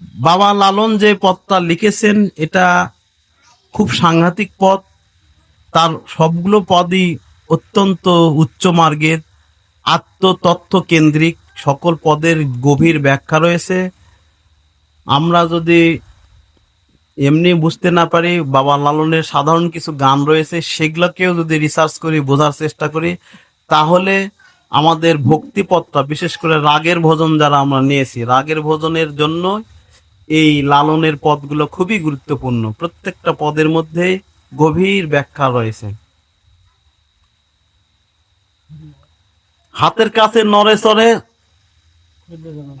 বাবা লালন যে পদটা লিখেছেন, এটা খুব সাংঘাতিক পদ। তার সবগুলো পদই অত্যন্ত উচ্চ মার্গের, আত্মতত্ত্ব কেন্দ্রিক, সকল পদের গভীর ব্যাখ্যা রয়েছে। আমরা যদি এমনি বুঝতে না পারি, বাবা লালনের সাধারণ কিছু গান রয়েছে, সেগুলোকেও যদি রিসার্চ করি, বোঝার চেষ্টা করি, তাহলে আমাদের ভক্তিপথটা, বিশেষ করে রাগের ভোজন যারা আমরা নিয়েছি, রাগের ভোজনের জন্য এই লালনের পদগুলো খুবই গুরুত্বপূর্ণ। প্রত্যেকটা পদের মধ্যে গভীর ব্যাখ্যা রয়েছে। হাতের কাছে নড়ে চড়ে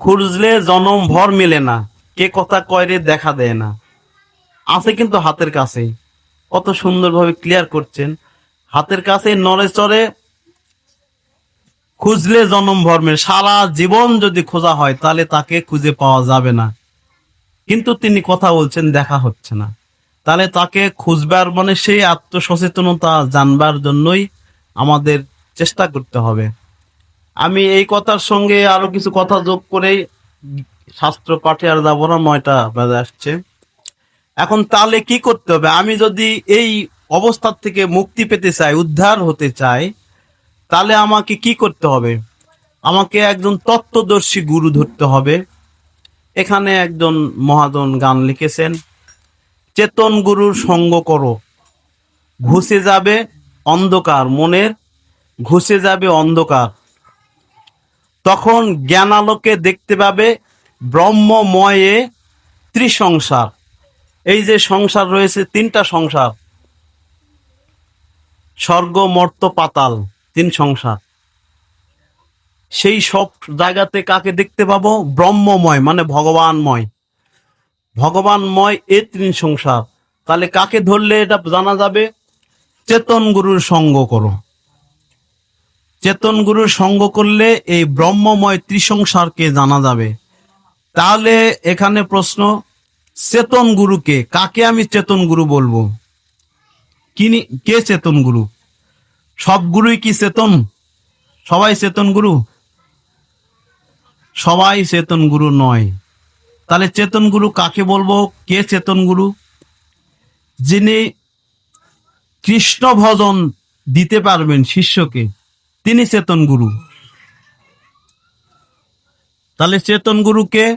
খুঁজলে জনম ভর মেলে না, কে কথা কয়রে দেখা দেয় না। আছে কিন্তু হাতের কাছে। কত সুন্দরভাবে ক্লিয়ার করছেন। হাতের কাছে নড়ে চড়ে খুঁজলে জনম ভর্মের সারা জীবন যদি খোঁজা হয়, তাহলে তাকে খুঁজে পাওয়া যাবে না। কিন্তু তিনি কথা বলছেন, দেখা হচ্ছে না। তাহলে তাকে খুঁজবার মানে সেই আত্মসচেতনতা জানবার জন্যই আমাদের চেষ্টা করতে হবে। আমি এই কথার সঙ্গে আরও কিছু কথা যোগ করে শাস্ত্র পাঠে আর যাব না, নয়টা বাজে আসছে। এখন তাহলে কি করতে হবে? আমি যদি এই অবস্থার থেকে মুক্তি পেতে চাই, উদ্ধার হতে চাই, তাহলে আমাকে কি করতে হবে? আমাকে একজন তত্ত্বদর্শী গুরু ধরতে হবে। এখানে একজন মহাজন গান লিখেছেন, চেতন গুরুর সঙ্গ করো, ঘুষে যাবে অন্ধকার, মনের ঘুষে যাবে অন্ধকার। তখন জ্ঞানালোকে দেখতে পাবে ব্রহ্মময়ে ত্রিসংসার। এই যে সংসার রয়েছে, তিনটা সংসার, স্বর্গ, মর্ত, পাতাল, তিন সংসার। সেই সব জায়গাতে কাকে দেখতে পাবো? ব্রহ্মময় মানে ভগবানময়। ভগবানময় এ তিন সংসার। তাহলে কাকে ধরলে এটা জানা যাবে? চেতন গুরুর সঙ্গ করো। চেতন গুরুর সঙ্গ করলে এই ব্রহ্মময় ত্রিসংসারকে জানা যাবে? তাহলে এখানে প্রশ্ন, চেতন গুরুকে কাকে আমি চেতন গুরু বলব? কিনি, কে চেতন গুরু? সব গুরুই কি চেতন? সবাই চেতন গুরু? সবাই চেতন গুরু নয়। তাহলে চেতন গুরু কাকে বলব? কে চেতন গুরু? যিনি কৃষ্ণ ভজন দিতে পারবেন শিষ্যকে, তিনি চেতন গুরু। তাহলে চেতন গুরুকে,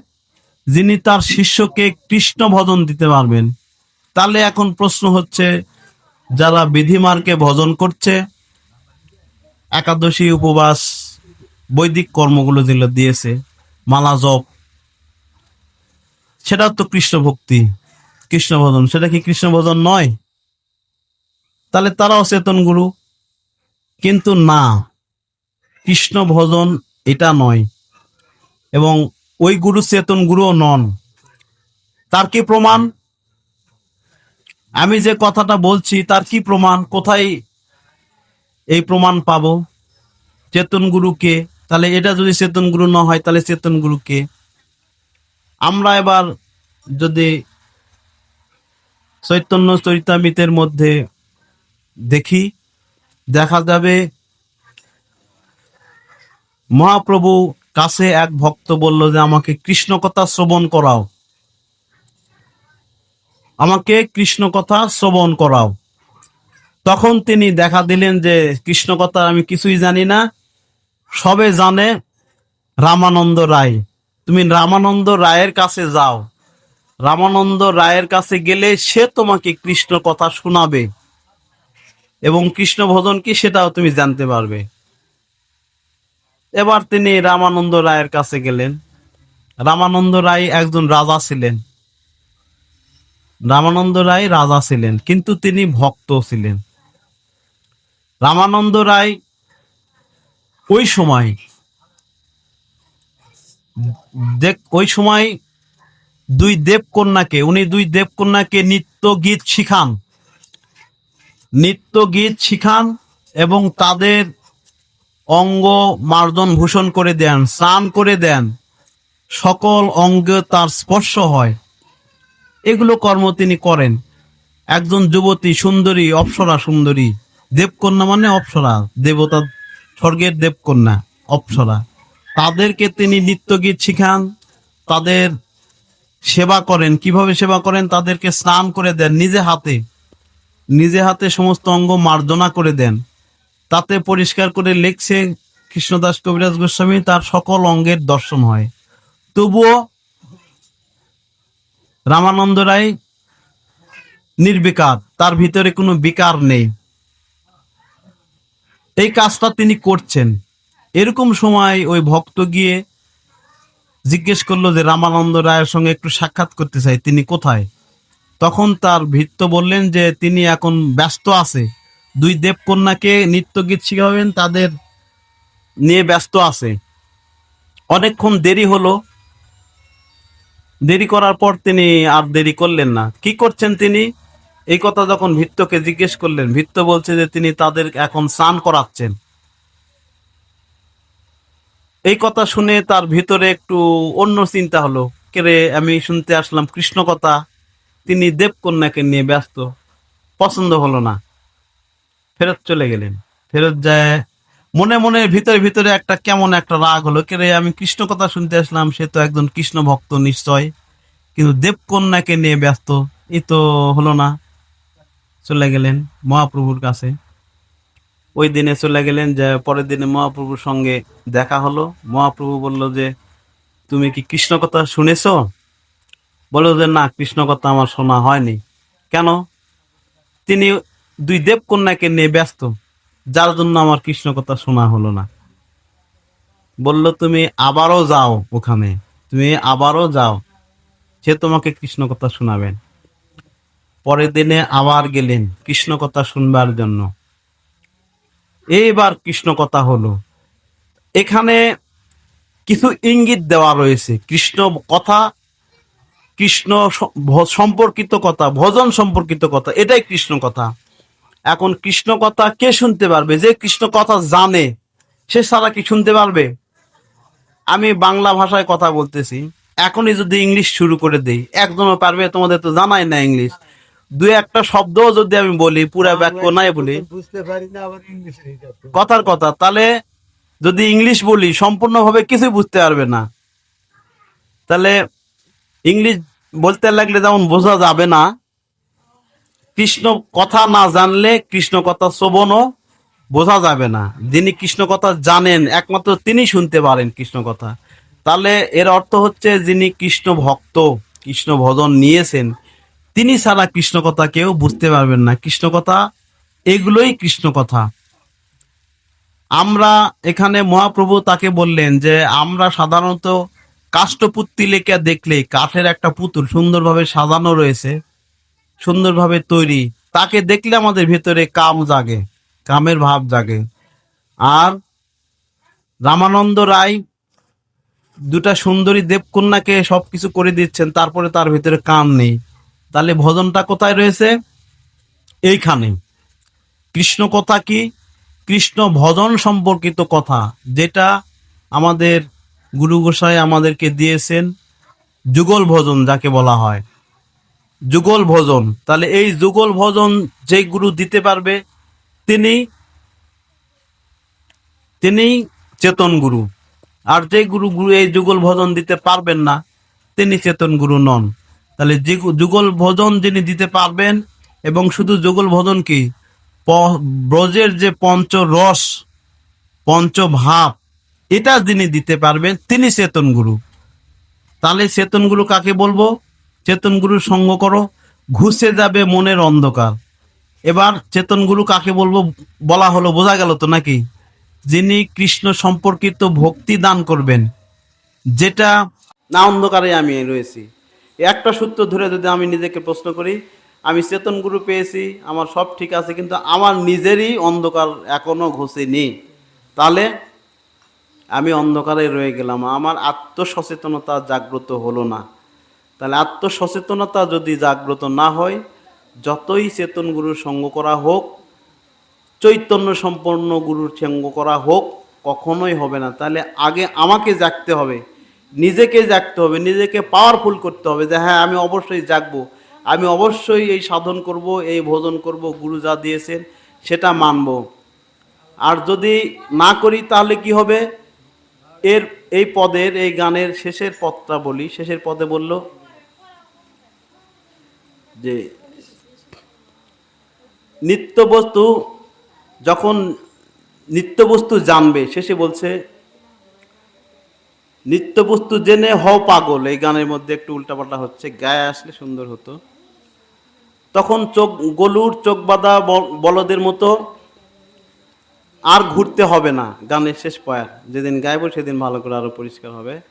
যিনি তার শিষ্যকে কৃষ্ণ ভজন দিতে পারবেন, তাহলে এখন প্রশ্ন হচ্ছে, যারা বিধিমার্কে ভজন করছে, একাদশী উপবাস, বৈদিক কর্মগুলো যেগুলো দিয়েছে মালা জপ সেটা তো কৃষ্ণ ভক্তি কৃষ্ণ ভজন সেটা কি কৃষ্ণ ভজন নয়? তাহলে তারাও চেতন গুরু। কিন্তু না কৃষ্ণ ভজন এটা নয়। এবং ওই গুরু চেতন গুরুও নন। তার কি প্রমাণ? আমি যে কথাটা বলছি, তার কি প্রমাণ? কোথায় এই প্রমাণ পাব? চেতন গুরুকে তাহলে এটা যদি চেতন গুরু না হয়, তাহলে চেতন গুরুকে আমরা এবার যদি চৈতন্য চরিতামিতের মধ্যে দেখি, দেখা যাবে মহাপ্রভু কাছে এক ভক্ত বলল যে, আমাকে কৃষ্ণ কথা শ্রবণ করাও। আমাকে কৃষ্ণ কথা শ্রবণ করাও। তখন তিনি দেখা দিলেন যে, কৃষ্ণ কথা আমি কিছুই জানি না। সবে জানে রামানন্দ রায়। তুমি রামানন্দ রায়ের কাছে যাও। রামানন্দ রায়ের কাছে গেলে সে তোমাকে কৃষ্ণ কথা শোনাবে এবং কৃষ্ণ ভজন কি সেটাও তুমি জানতে পারবে। এবার তিনি রামানন্দ রায়ের কাছে গেলেন। রামানন্দ রায় একজন রাজা ছিলেন। রামানন্দ রায় রাজা ছিলেন, কিন্তু তিনি ভক্ত ছিলেন। রামানন্দ রায় ওই সময়, দেখ, ওই সময় দুই দেবকন্যাকে, উনি দুই দেবকন্যাকে নৃত্য গীত শিখান। নৃত্য গীত শিখান এবং তাদের অঙ্গ মার্জন ভূষণ করে দেন, স্নান করে দেন। সকল অঙ্গে তার স্পর্শ হয়। এগুলো কর্ম তিনি করেন। একজন যুবতী সুন্দরী, অপ্সরা সুন্দরী। দেবকন্যা মানে অপ্সরা, দেবতা স্বর্গের দেবকন্যা, অপ্সরা। তাদেরকে তিনি নৃত্যগীত শিখান, তাদের সেবা করেন। কীভাবে সেবা করেন? তাদেরকে স্নান করে দেন নিজে হাতে। নিজে হাতে সমস্ত অঙ্গ মার্জনা করে দেন। তাতে পরিষ্কার করে লিখছে কৃষ্ণদাস কবিরাজ গোস্বামী, তার সকল অঙ্গের দর্শন হয়। তবুও রামানন্দ রায় নির্বিকার, তার ভিতরে কোনো বিকার নেই। এই কাজটা তিনি করছেন। এরকম সময় ওই ভক্ত গিয়ে জিজ্ঞেস করল যে, রামানন্দ রায়ের সঙ্গে একটু সাক্ষাৎ করতে চাই, তিনি কোথায়? তখন তার ভিত্ত বললেন যে, তিনি এখন ব্যস্ত আছে। দুই দেবকন্যাকে নৃত্যগীত শিখাবেন, তাদের নিয়ে ব্যস্ত আছে। অনেকক্ষণ দেরি হলো। দেরি করার পর তিনি আর দেরি করলেন না। কি করছেন তিনি? এই কথা যখন ভিত্তকে জিজ্ঞেস করলেন, ভিত্ত বলছে যে তিনি তাদের এখন স্নান করাচ্ছেন। এই কথা শুনে তার ভিতরে একটু অন্য চিন্তা হলো। কেরে আমি শুনতে আসলাম কৃষ্ণ কথা। তিনি দেবকন্যাকে নিয়ে ব্যস্ত। পছন্দ হলো না। ফেরত চলে গেলেন। ফেরত যায়, মনে মনে ভিতরে ভিতরে একটা কেমন একটা রাগ হলো। কেরে আমি কৃষ্ণ কথা শুনতে আসলাম, সে তো একজন কৃষ্ণ ভক্ত নিশ্চয়। কিন্তু দেবকন্যাকে নিয়ে ব্যস্ত এ তো হলো না। চলে গেলেন মহাপ্রভুর কাছে। ওই দিনে চলে গেলেন যে পরের দিনে মহাপ্রভুর সঙ্গে দেখা হলো। মহাপ্রভু বলল যে, তুমি কি কৃষ্ণ কথা শুনেছ? বলল যে, না, কৃষ্ণ কথা আমার শোনা হয়নি। কেন? তিনি দুই দেবকন্যাকে নিয়ে ব্যস্ত, যার জন্য আমার কৃষ্ণ কথা শোনা হলো না। বলল, তুমি আবারও যাও ওখানে, তুমি আবারও যাও, সে তোমাকে কৃষ্ণ কথা শোনাবেন। পরের দিনে আবার গেলেন কৃষ্ণ কথা শুনবার জন্য। এইবার কৃষ্ণ কথা হলো। এখানে কিছু ইঙ্গিত দেওয়া রয়েছে। কৃষ্ণ কথা, কৃষ্ণ সম্পর্কিত কথা, ভজন সম্পর্কিত কথা, এটাই কৃষ্ণ কথা। এখন কৃষ্ণ কথা কে শুনতে পারবে? যে কৃষ্ণ কথা জানে, সে সারা কি শুনতে পারবে? আমি বাংলা ভাষায় কথা বলতেছি। এখনই যদি ইংলিশ শুরু করে দেই, একজনও পারবে? তোমাদের তো জানাই না ইংলিশ। দুই একটা শব্দ যদি আমি বলি পুরা বাক্য নাই বলি। বুঝতে পারি না আবার ইংলিশে কথার কথা তাহলে যদি ইংলিশ বলি সম্পূর্ণভাবে কিছুই বুঝতে পারবে না। তাহলে ইংলিশ বলতে লাগলে যেমন বোঝা যাবে না কৃষ্ণ কথা না জানলে কৃষ্ণ কথা শ্রবণও বোঝা যাবে না। যিনি কৃষ্ণ কথা জানেন একমাত্র তিনি শুনতে পারেন কৃষ্ণ কথা। তাহলে এর অর্থ হচ্ছে যিনি কৃষ্ণ ভক্ত কৃষ্ণ ভজন নিয়েছেন তিনি ছাড়া কৃষ্ণ কথা কেউ বুঝতে পারবেন না। কৃষ্ণ কথা এগুলোই কৃষ্ণ কথা আমরা এখানে মহাপ্রভু তাকে বললেন যে, আমরা সাধারণত কাষ্ঠপুত্তিলিকা দেখলে কাঠের একটা পুতুল সুন্দরভাবে সাজানো রয়েছে, সুন্দরভাবে তৈরি। তাকে দেখলে আমাদের ভেতরে কাম জাগে, কামের ভাব জাগে। আর রামানন্দ রায় দুটা সুন্দরী দেবকন্যাকে সবকিছু করে দিচ্ছেন, তারপরে তার ভিতরে কাম নেই। তাহলে ভজনটা কোথায় রয়েছে? এইখানে। কৃষ্ণ কথা কি? কৃষ্ণ ভজন সম্পর্কিত কথা, যেটা আমাদের গুরু গোসাই আমাদেরকে দিয়েছেন যুগল ভজন যাকে বলা হয়। যুগল ভজন। তাহলে এই যুগল ভজন যে গুরু দিতে পারবে, তিনি তিনি চেতন গুরু। আর যে গুরু গুরু এই যুগল ভজন দিতে পারবেন না, তিনি চেতন গুরু নন। তাহলে যুগল ভজন যিনি দিতে পারবেন, এবং শুধু যুগল ভজন কি? ব্রজের যে পঞ্চ রস পঞ্চ ভাব এটা যিনি দিতে পারবেন, তিনি চেতন গুরু। তাহলে চেতন গুরু কাকে বলব? চেতন গুরুর সঙ্গ করো, ঘুষে যাবে মনের অন্ধকার। এবার চেতন গুরু কাকে বলব? বলা হলো, বোঝা গেল তো নাকি? যিনি কৃষ্ণ সম্পর্কিত ভক্তি দান করবেন, যেটা না অন্ধকারে আমি রয়েছি। একটা সূত্র ধরে যদি আমি নিজেকে প্রশ্ন করি, আমি চেতন গুরু পেয়েছি, আমার সব ঠিক আছে, কিন্তু আমার নিজেরই অন্ধকার এখনও ঘুষেনি। তাহলে আমি অন্ধকারে রয়ে গেলাম, আমার আত্মসচেতনতা জাগ্রত হলো না। তাহলে আত্মসচেতনতা যদি জাগ্রত না হয়, যতই চেতন গুরুর সঙ্গ করা হোক, চৈতন্য সম্পন্ন গুরুর সঙ্গ করা হোক, কখনোই হবে না। তাহলে আগে আমাকে জাগতে হবে। নিজেকে জাগতে হবে, নিজেকে পাওয়ারফুল করতে হবে যে হ্যাঁ আমি অবশ্যই জাগবো। আমি অবশ্যই এই সাধন করব, এই ভোজন করব, গুরু যা দিয়েছেন সেটা মানব। আর যদি না করি তাহলে কি হবে? এর, এই পদের, এই গানের শেষের পদটা বলি। শেষের পদে বলল যে নিত্য বস্তু যখন নিত্য বস্তু জানবে, শেষে বলছে নিত্য বস্তু জেনে হও পাগল। এই গানের মধ্যে একটু উল্টাপাল্টা হচ্ছে, গায়ে আসলে সুন্দর হতো। তখন চোখ, গলুর চোখ বাঁধা বলদের মতো আর ঘুরতে হবে না। গানের শেষ পয়ার, যেদিন গাইব সেদিন ভালো করে আরও পরিষ্কার হবে।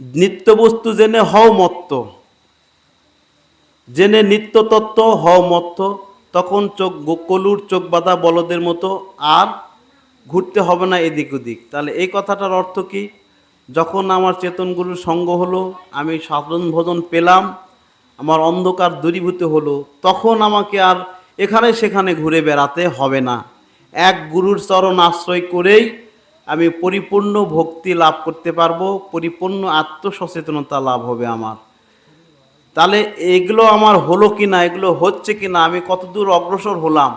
নিত্য বস্তু জেনে হও মত্ত। জেনে নিত্য তত্ত্ব হও মত্ত। তখন চোখ, গো- কলুর চোখ বাঁধা বলদের মতো আর ঘুরতে হবে না এদিক ওদিক। তাহলে এই কথাটার অর্থ কি? যখন আমার চেতনগুলোর সঙ্গ হলো, আমি সাধারণ ভোজন পেলাম, আমার অন্ধকার দূরীভূত হলো, তখন আমাকে আর এখানে সেখানে ঘুরে বেড়াতে হবে না। এক গুরুর চরণ আশ্রয় করেই আমি পরিপূর্ণ ভক্তি লাভ করতে পারব, পরিপূর্ণ আত্মসচেতনতা লাভ হবে আমার। তাহলে এগুলো আমার হলো কি না, এগুলো হচ্ছে কি না, আমি কতদূর অগ্রসর হলাম?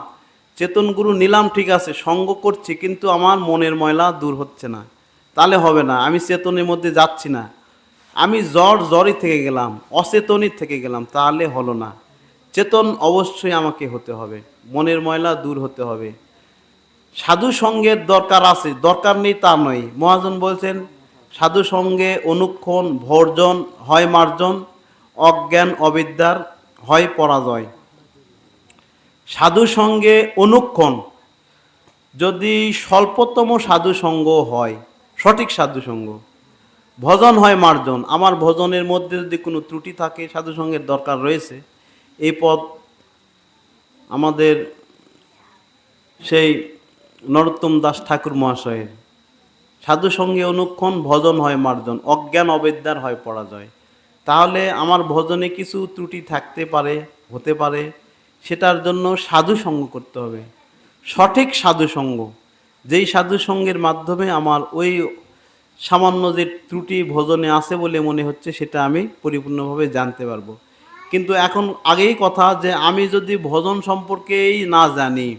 চেতন গুরু নিলাম ঠিক আছে, সঙ্গ করছি, কিন্তু আমার মনের ময়লা দূর হচ্ছে না। তাহলে হবে না, আমি চেতনের মধ্যে যাচ্ছি না। আমি জ্বর জ্বরই থেকে গেলাম, অচেতনই থেকে গেলাম, তাহলে হলো না। চেতন অবশ্যই আমাকে হতে হবে, মনের ময়লা দূর হতে হবে। সাধু সঙ্গের দরকার আছে, দরকার নেই তা নয়। মহাজন বলছেন, সাধু সঙ্গে অনুক্ষণ, ভর্জন, হয় মার্জন, অজ্ঞান, অবিদ্যার, হয় পরাজয়। সাধু সঙ্গে অনুক্ষণ। যদি স্বল্পতম সাধু সঙ্গ হয়, সঠিক সাধু সঙ্গ ভজন হয় মার্জন, আমার ভজনের মধ্যে যদি কোনো ত্রুটি থাকে সাধু সঙ্গের দরকার রয়েছে, এই পদ আমাদের সেই নরোত্তম দাস ঠাকুর মহাশয়ের। সাধু সঙ্গে অনুক্ষণ, ভজন হয় মার্জন, অজ্ঞান অবিদ্যার হয় পরাজয়। তাহলে আমার ভজনে কিছু ত্রুটি থাকতে পারে, হতে পারে সেটার জন্য সাধু সঙ্গ করতে হবে। সঠিক সাধু সঙ্গ। যেই সাধু সঙ্গের মাধ্যমে আমার ওই সামান্য যে ত্রুটি ভজনে আছে বলে মনে হচ্ছে, সেটা আমি পরিপূর্ণভাবে জানতে পারব। কিন্তু এখন আগেই কথা যে আমি যদি ভজন সম্পর্কেই না জানি,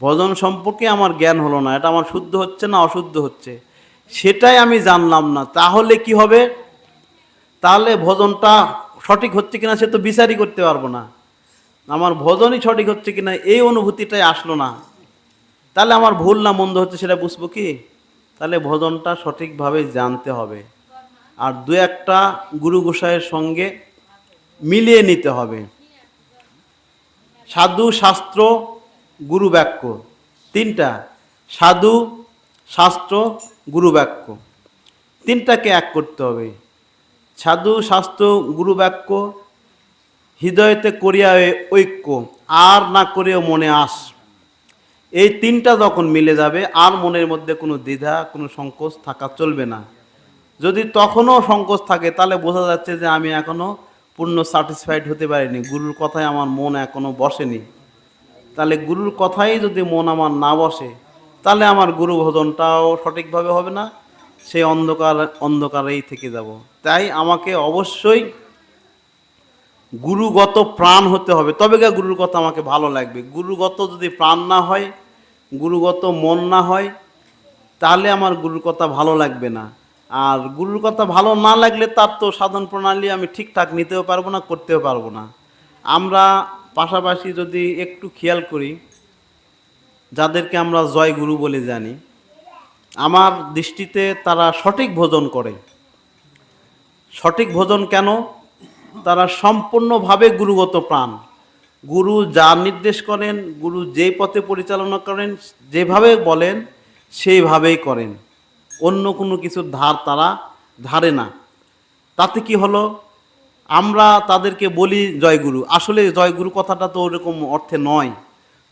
ভজন সম্পর্কে আমার জ্ঞান হলো না, এটা আমার শুদ্ধ হচ্ছে না অশুদ্ধ হচ্ছে, সেটাই আমি জানলাম না, তাহলে কি হবে? তাহলে ভজনটা সঠিক হচ্ছে কিনা সে তো বিচারই করতে পারব না। আমার ভজনই সঠিক হচ্ছে কিনা এই অনুভূতিটাই আসলো না। তাহলে আমার ভুল না মন্দ হচ্ছে সেটা বুঝব কি? তাহলে ভজনটা সঠিকভাবে জানতে হবে। আর দু একটা গুরু গোসাইয়ের সঙ্গে মিলিয়ে নিতে হবে। সাধু শাস্ত্র গুরু বাক্য। তিনটা, সাধু শাস্ত্র গুরু বাক্য। তিনটাকে এক করতে হবে। সাধু শাস্ত্র গুরু বাক্য হৃদয়তে করিয়া ঐক্য, আর না করেও মনে আস। এই তিনটা যখন মিলে যাবে, আর মনের মধ্যে কোনো দ্বিধা, কোনো সংকোচ থাকা চলবে না। যদি তখনও সংকোচ থাকে, তাহলে বোঝা যাচ্ছে যে আমি এখনও পূর্ণ স্যাটিসফাইড হতে পারিনি। গুরুর কথায় আমার মন এখনও বসেনি। তাহলে গুরুর কথাই যদি মন আমার না বসে, তাহলে আমার গুরু ভজনটাও সঠিকভাবে হবে না, সেই অন্ধকার, অন্ধকারেই থেকে যাব। তাই আমাকে অবশ্যই গুরুগত প্রাণ হতে হবে। তবে গা গুরুর কথা আমাকে ভালো লাগবে। গুরুগত যদি প্রাণ না হয়, গুরুগত মন না হয়, তাহলে আমার গুরুর কথা ভালো লাগবে না। আর গুরুর কথা ভালো না লাগলে তার তো সাধন প্রণালী আমি ঠিকঠাক নিতেও পারব না, করতেও পারব না। আমরা পাশাপাশি যদি একটু খেয়াল করি, যাদেরকে আমরা জয় গুরু বলে জানি, আমার দৃষ্টিতে তারা সঠিক ভোজন করে। সঠিক ভোজন কেন? তারা সম্পূর্ণভাবে গুরুগত প্রাণ। গুরু যা নির্দেশ করেন, গুরু যে পথে পরিচালনা করেন, যেভাবে বলেন, সেইভাবেই করেন। অন্য কোনো কিছুর ধার তারা ধারে না। তাতে কি হলো? আমরা তাদেরকে বলি জয়গুরু। আসলে জয়গুরু কথাটা তো ওরকম অর্থে নয়।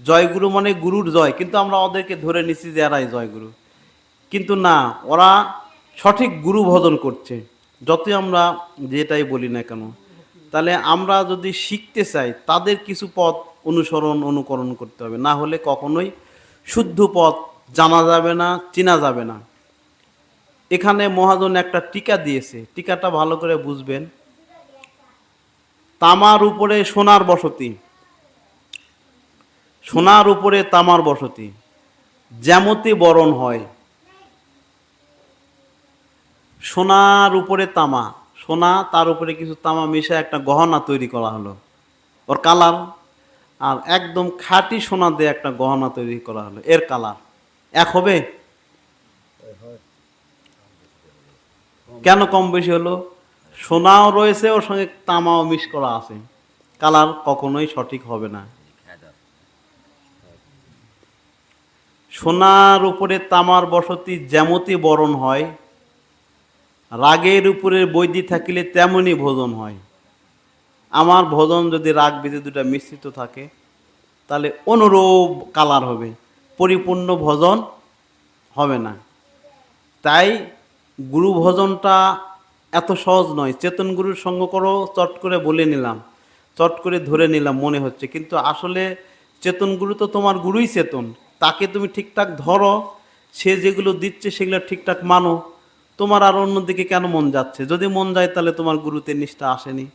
জয়গুরু মানে গুরুর জয়, কিন্তু আমরা ওদেরকে ধরে নিছি যে এরাই জয়গুরু। কিন্তু না, ওরা সঠিক গুরু ভজন করছে। যতই আমরা যেটাই বলি না কেন তাহলে আমরা যদি শিখতে চাই, তাদের কিছু পথ অনুসরণ, অনুকরণ করতে হবে। না হলে কখনোই শুদ্ধ পথ জানা যাবে না, চেনা যাবে না। এখানে মহাজন একটা টিকা দিয়েছে। টিকাটা ভালো করে বুঝবেন। তামার উপরে সোনার বসতি। সোনার উপরে তামার বসতি। যেমতি বরণ হয়। সোনার উপরে তামা। সোনা, তার উপরে কিছু তামা মিশে একটা গহনা তৈরি করা হলো। ওর কালার, আর একদম খাঁটি সোনা দিয়ে একটা গহনা তৈরি করা হলো। এর কালার এক হবে? কেন কম বেশি হলো? সোনাও রয়েছে, ওর সঙ্গে তামাও মিশ করা আছে। কালার কখনোই সঠিক হবে না। সোনার উপরে তামার বসতি যেমতি বরণ হয় রাগের উপরে বৈদি থাকিলে তেমনই ভোজন হয়। আমার ভোজন যদি রাগ বিধি দুটা মিশ্রিত থাকে, তাহলে অনুরূপ কালার হবে, পরিপূর্ণ ভজন হবে না। তাই গুরু ভজনটা এত সহজ নয়। চেতন গুরুর সঙ্গ করো, চট করে বলে নিলাম, চট করে ধরে নিলাম, মনে হচ্ছে। কিন্তু আসলে চেতন গুরু তো তোমার গুরুই চেতন। তাকে তুমি ঠিকঠাক ধরো, সে যেগুলো দিচ্ছে সেগুলো ঠিকঠাক মানো। তোমার আর অন্যদিকে কেন মন যাচ্ছে? যদি মন যায় তাহলে তোমার গুরুতে নিষ্ঠা আসেনি।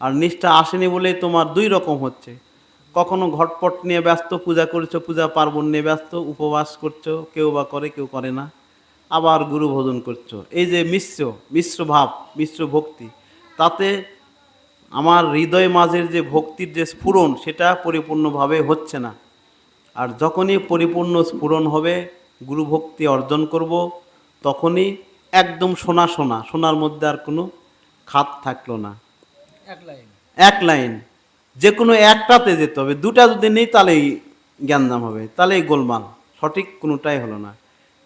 আর নিষ্ঠা আসেনি বলেই তোমার দুই রকম হচ্ছে। কখনো ঘটপট নিয়ে ব্যস্ত, পূজা করছ, পূজা পার্বণ নিয়ে ব্যস্ত, উপবাস করছ, কেউ বা করে, কেউ করে না। আবার গুরু ভোজন করছ। এই যে মিশ্র মিশ্র ভাব, মিশ্র ভক্তি, তাতে আমার হৃদয় মাঝের যে ভক্তির যে স্ফুরণ, সেটা পরিপূর্ণভাবে হচ্ছে না। আর যখনই পরিপূর্ণ স্ফুরণ হবে, গুরু ভক্তি অর্জন করব, তখনই একদম সোনা সোনা সোনার মধ্যে আর কোনো খাত থাকল না। এক লাইন। এক লাইন। যে কোনো একটাতে যেতে হবে দুটা যদি নেই তাহলেই জ্ঞানদাম হবে তাহলেই গোলমাল। সঠিক কোনোটাই হলো না।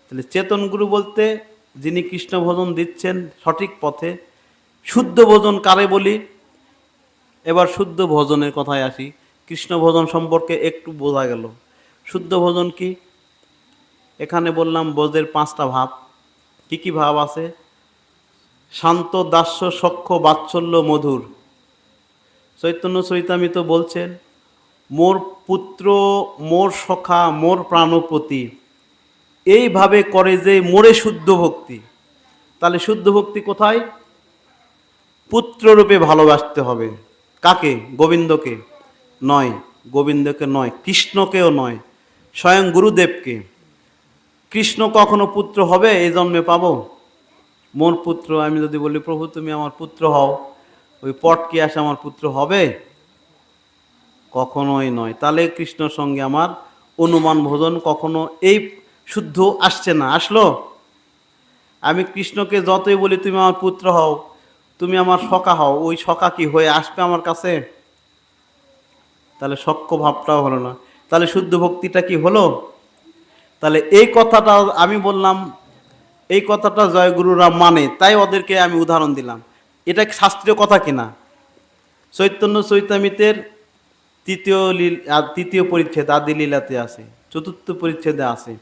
তাহলে চেতন গুরু বলতে যিনি কৃষ্ণ ভোজন দিচ্ছেন সঠিক পথে শুদ্ধ ভোজন কারে বলি? এবার শুদ্ধ ভোজনের কথায় আসি। কৃষ্ণ ভোজন সম্পর্কে একটু বোঝা গেল। শুদ্ধ ভোজন কি? এখানে বললাম বোধের পাঁচটা ভাব। কি কি ভাব আছে? শান্ত, দাস্য, সখ্য, বাৎসল্য, মধুর। চৈতন্য চৈতামিত বলছেন, মোর পুত্র, মোর সখা, মোর প্রাণপতি, এইভাবে করে যে মোরে শুদ্ধ ভক্তি। তাহলে শুদ্ধ ভক্তি কোথায়? পুত্ররূপে ভালোবাসতে হবে। কাকে? গোবিন্দকে। নয় গোবিন্দকে নয়, কৃষ্ণকেও নয়, স্বয়ং গুরুদেবকে। কৃষ্ণ কখনো পুত্র হবে, এই জন্মে পাবো? মোর পুত্র, আমি যদি বলি, প্রভু, তুমি আমার পুত্র হও। ওই পট কি আসে, আমার পুত্র হবে? কখনোই নয়। তাহলে কৃষ্ণর সঙ্গে আমার অনুমান ভোজন কখনো এই শুদ্ধ আসছে না। আসলো? আমি কৃষ্ণকে যতই বলি, তুমি আমার পুত্র হও, তুমি আমার সখা হও। ওই সখা কি হয়ে আসবে আমার কাছে? তাহলে সক্ষ ভাবটাও হলো না। তাহলে শুদ্ধ ভক্তিটা কি হলো? তাহলে এই কথাটা আমি বললাম, এই কথাটা জয়গুরুরা মানে তাই ওদেরকে আমি উদাহরণ দিলাম। এটা শাস্ত্রীয় কথা কিনা? চৈতন্য চৈতামিতের তৃতীয় তৃতীয় পরিচ্ছেদ, আদি লীলাতে আছে, চতুর্থ পরিচ্ছেদে আছে।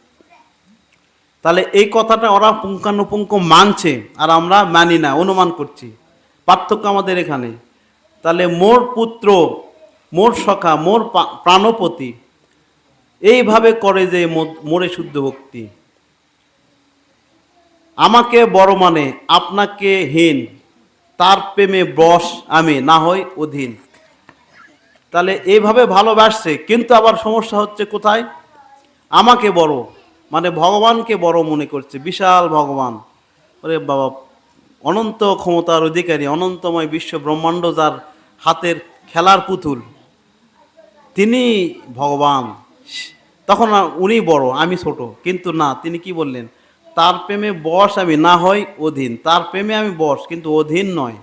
তাহলে এই কথাটা ওরা পুঙ্খানুপুঙ্খ মানছে, আর আমরা মানি না, অনুমান করছি। পার্থক্য আমাদের এখানে। তাহলে মোর পুত্র, মোর সখা, মোর প্রাণপতি এইভাবে করে যে মোরে শুদ্ধ ভক্তি। আমাকে বড় মানে আপনাকে হীন, তার প্রেমে বশ আমি, না হই অধীন। তাহলে এইভাবে ভালোবাসছে, কিন্তু আবার সমস্যা হচ্ছে কোথায়? আমাকে বড় মানে ভগবানকে বড় মনে করছে, বিশাল ভগবান। ওরে বাবা, অনন্ত ক্ষমতার অধিকারী, অনন্তময় বিশ্ব ব্রহ্মাণ্ড যার হাতের খেলার পুতুল, তিনি ভগবান। তখন উনি বড়, আমি ছোট। কিন্তু না, তিনি কি বললেন? তার প্রেমে বশ আমি না হয় অধীন, তার প্রেমে আমি বশ, কিন্তু অধীন নয়।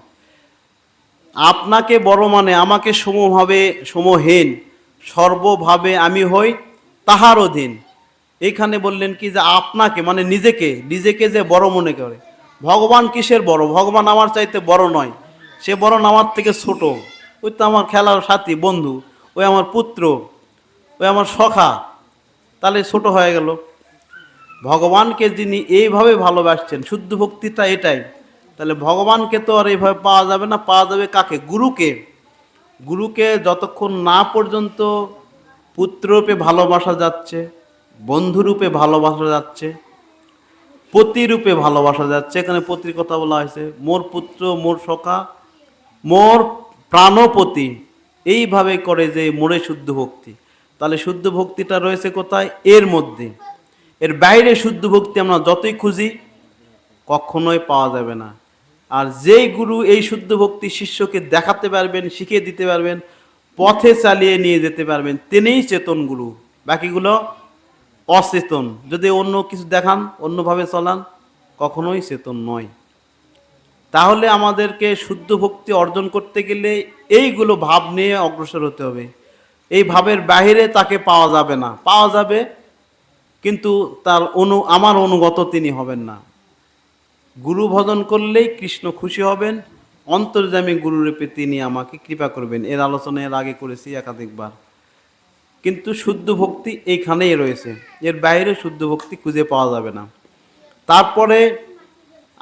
আপনাকে বড় মানে আমাকে সমভাবে, সমহীন, সর্বভাবে আমি হই তাহার অধীন। এইখানে বললেন কি যে আপনাকে মানে নিজেকে নিজেকে যে বড় মনে করে। ভগবান কিসের বড়? ভগবান আমার চাইতে বড় নয়, সে বরং আমার থেকে ছোট। ওই তো আমার খেলার সাথী, বন্ধু, ওই আমার পুত্র, ওই আমার সখা। তাহলে ছোট হয়ে গেল। ভগবানকে যিনি এইভাবে ভালোবাসছেন, শুদ্ধ ভক্তিটা এটাই। তাহলে ভগবানকে তো আর এইভাবে পাওয়া যাবে না, পাওয়া যাবে কাকে? গুরুকে। গুরুকে যতক্ষণ না পর্যন্ত পুত্ররূপে ভালোবাসা যাচ্ছে, বন্ধুরূপে ভালোবাসা যাচ্ছে, পতিরূপে ভালোবাসা যাচ্ছে, এখানে পতির কথা বলা হয়েছে, মোর পুত্র, মোর সখা, মোর প্রাণপতি, এইভাবে করে যে মোরে শুদ্ধ ভক্তি। তাহলে শুদ্ধ ভক্তিটা রয়েছে কোথায়? এর মধ্যে। এর বাইরে শুদ্ধ ভক্তি আমরা যতই খুঁজি, কখনোই পাওয়া যাবে না। আর যেই গুরু এই শুদ্ধ ভক্তি শিষ্যকে দেখাতে পারবেন, শিখিয়ে দিতে পারবেন, পথে চালিয়ে নিয়ে যেতে পারবেন, তিনিই চেতন গুরু। বাকিগুলো অচেতন। যদি অন্য কিছু দেখান, অন্যভাবে চলান, কখনোই চেতন নয়। তাহলে আমাদেরকে শুদ্ধ ভক্তি অর্জন করতে গেলে এইগুলো ভাব নিয়ে অগ্রসর হতে হবে। এই ভাবের বাহিরে তাকে পাওয়া যাবে না। পাওয়া যাবে, কিন্তু তার অনু, আমার অনুগত তিনি হবেন না। গুরু ভজন করলেই কৃষ্ণ খুশি হবেন অন্তর্জামী গুরুরূপে তিনি আমাকে কৃপা করবেন। এর আলোচনা এর আগে করেছি একাধিকবার। কিন্তু শুদ্ধ ভক্তি এইখানেই রয়েছে। এর বাইরে শুদ্ধ ভক্তি খুঁজে পাওয়া যাবে না। তারপরে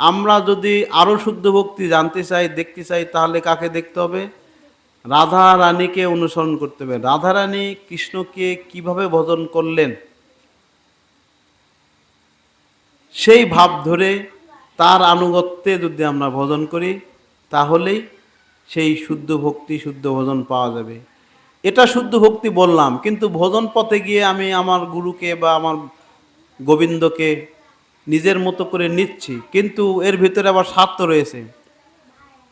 আমরা যদি আরও শুদ্ধ ভক্তি জানতে চাই, দেখতে চাই, তাহলে কাকে দেখতে হবে? রাধা রানীকে অনুসরণ করতে হবে। রাধা রানী কৃষ্ণকে কীভাবে ভজন করলেন? সেই ভাব ধরে তার আনুগত্যে যদি আমরা ভজন করি, তাহলেই সেই শুদ্ধ ভক্তি, শুদ্ধ ভজন পাওয়া যাবে। এটা শুদ্ধ ভক্তি বললাম, কিন্তু ভজন পথে গিয়ে আমি আমার গুরুকে বা আমার গোবিন্দকে নিজের মতো করে নিচ্ছি, কিন্তু এর ভিতরে আবার স্বার্থ রয়েছে।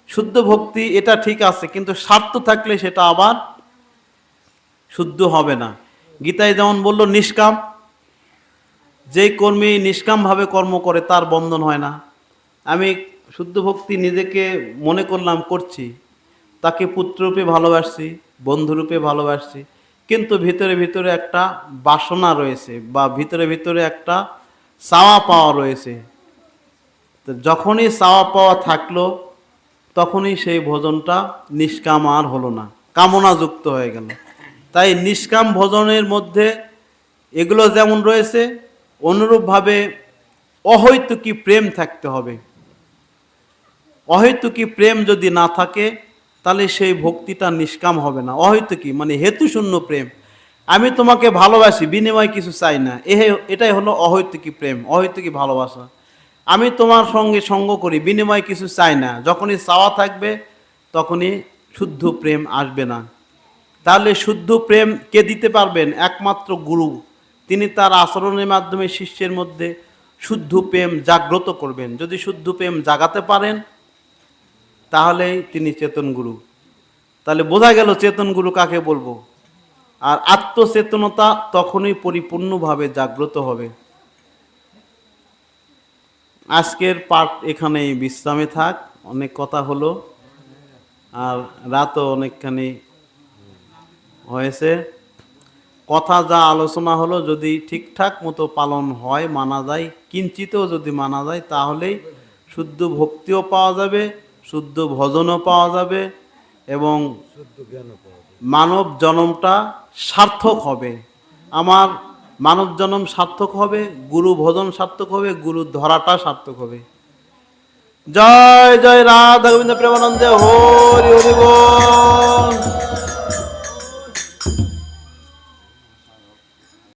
শুদ্ধ ভক্তি, এটা ঠিক আছে, কিন্তু স্বার্থ থাকলে সেটা আবার শুদ্ধ হবে না। গীতায় যেমন বলল, নিষ্কাম যেই কর্মী নিষ্কামভাবে কর্ম করে তার বন্ধন হয় না। আমি শুদ্ধ ভক্তি নিজেকে মনে করলাম, করছি, তাকে পুত্ররূপে ভালোবাসছি, বন্ধুরূপে ভালোবাসছি, কিন্তু ভিতরে ভিতরে একটা বাসনা রয়েছে বা ভিতরে ভিতরে একটা চাওয়া পাওয়া রয়েছে। তো যখনই চাওয়া পাওয়া থাকল তখনই সেই ভোজনটা নিষ্কাম আর হলো না, কামনাযুক্ত হয়ে গেল। তাই নিষ্কাম ভোজনের মধ্যে এগুলো যেমন রয়েছে, অনুরূপভাবে অহৈতুকী প্রেম থাকতে হবে। অহৈতুকী প্রেম যদি না থাকে, তাহলে সেই ভক্তিটা নিষ্কাম হবে না। অহৈতুকী মানে হেতুশূন্য প্রেম। আমি তোমাকে ভালোবাসি, বিনিময় কিছু চাই না। এ এটাই হলো অহৈতুকী প্রেম, অহৈতুকী ভালোবাসা। আমি তোমার সঙ্গে সঙ্গ করি, বিনিময় কিছু চাই না। যখনই চাওয়া থাকবে, তখনই শুদ্ধ প্রেম আসবে না। তাহলে শুদ্ধ প্রেম কে দিতে পারবেন? একমাত্র গুরু। তিনি তার আচরণের মাধ্যমে শিষ্যের মধ্যে শুদ্ধ প্রেম জাগ্রত করবেন। যদি শুদ্ধ প্রেম জাগাতে পারেন, তাহলেই তিনি চেতন গুরু। তাহলে বোঝা গেল চেতন গুরু কাকে বলব। আর আত্মচেতনতা তখনই পরিপূর্ণভাবে জাগ্রত হবে। আজকের পার্ট এখানেই বিশ্রামে থাক। অনেক কথা হলো আর রাতও অনেকখানি হয়েছে। কথা যা আলোচনা হলো যদি ঠিকঠাক মতো পালন হয় মানা যায় কিঞ্চিতও যদি মানা যায় তাহলেই শুদ্ধ ভক্তিও পাওয়া যাবে শুদ্ধ ভজনও পাওয়া যাবে এবং মানব জন্মটা সার্থক হবে। আমার মানব জন্ম সার্থক হবে, গুরু ভজন সার্থক হবে, গুরু ধরাটা সার্থক হবে। জয় জয় রাধা গোবিন্দ প্রেমানন্দে, হরি হরি বল।